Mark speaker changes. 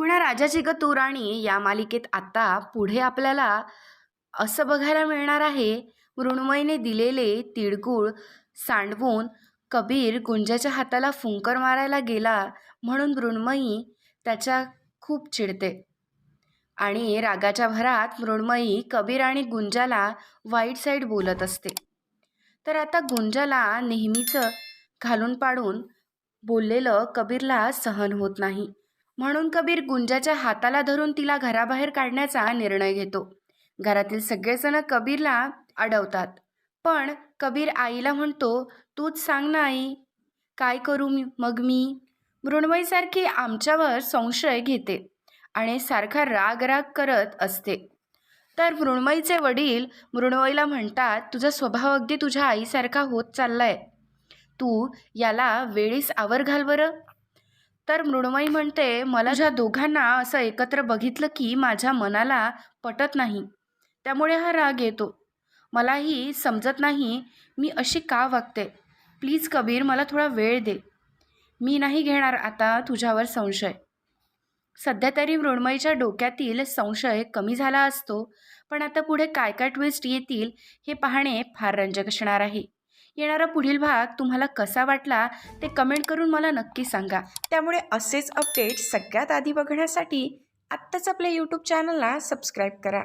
Speaker 1: कुणा राजाची ग तू राणी? या मालिकेत आता पुढे आपल्याला असं बघायला मिळणार आहे. मृण्मयीने दिलेले तिळगुळ सांडवून कबीर गुंजाच्या हाताला फुंकर मारायला गेला म्हणून मृण्मयी त्याच्या खूप चिडते. आणि रागाच्या भरात मृण्मयी कबीर आणि गुंजाला वाईट साईड बोलत असते. तर आता गुंजाला नेहमीचं घालून पाडून बोललेलं कबीरला सहन होत नाही. म्हणून कबीर गुंजाच्या हाताला धरून तिला घराबाहेर काढण्याचा निर्णय घेतो. घरातील सगळेजण कबीरला अडवतात. पण कबीर आईला म्हणतो तूच सांग ना आई काय करू मी मग मी? मृण्मयीसारखी आमच्यावर संशय घेते आणि सारखा राग राग करत असते. तर मृण्मयीचे वडील मृण्मयीला म्हणतात तुझा स्वभाव अगदी तुझ्या आईसारखा होत चाललाय. तू याला वेळीस आवर घाल बरं. तर मृण्मयी म्हणते मला ज्या दोघांना असं एकत्र बघितलं की माझ्या मनाला पटत नाही त्यामुळे हा राग येतो. मलाही समजत नाही मी अशी का वागते? प्लीज कबीर मला थोडा वेळ दे. मी नाही घेणार आता तुझ्यावर संशय. सध्या तरी मृण्मयीच्या डोक्यातील संशय कमी झाला असतो पण आता पुढे काय काय ट्विस्ट येतील हे पाहणे फार रंजक असणार आहे. येणारा पुढील भाग तुम्हाला कसा वाटला ते कमेंट करून मला नक्की सांगा.
Speaker 2: त्यामुळे असेच अपडेट सगळ्यात आधी बघण्यासाठी आत्ताच आपल्या यूट्यूब चॅनलला सबस्क्राईब करा.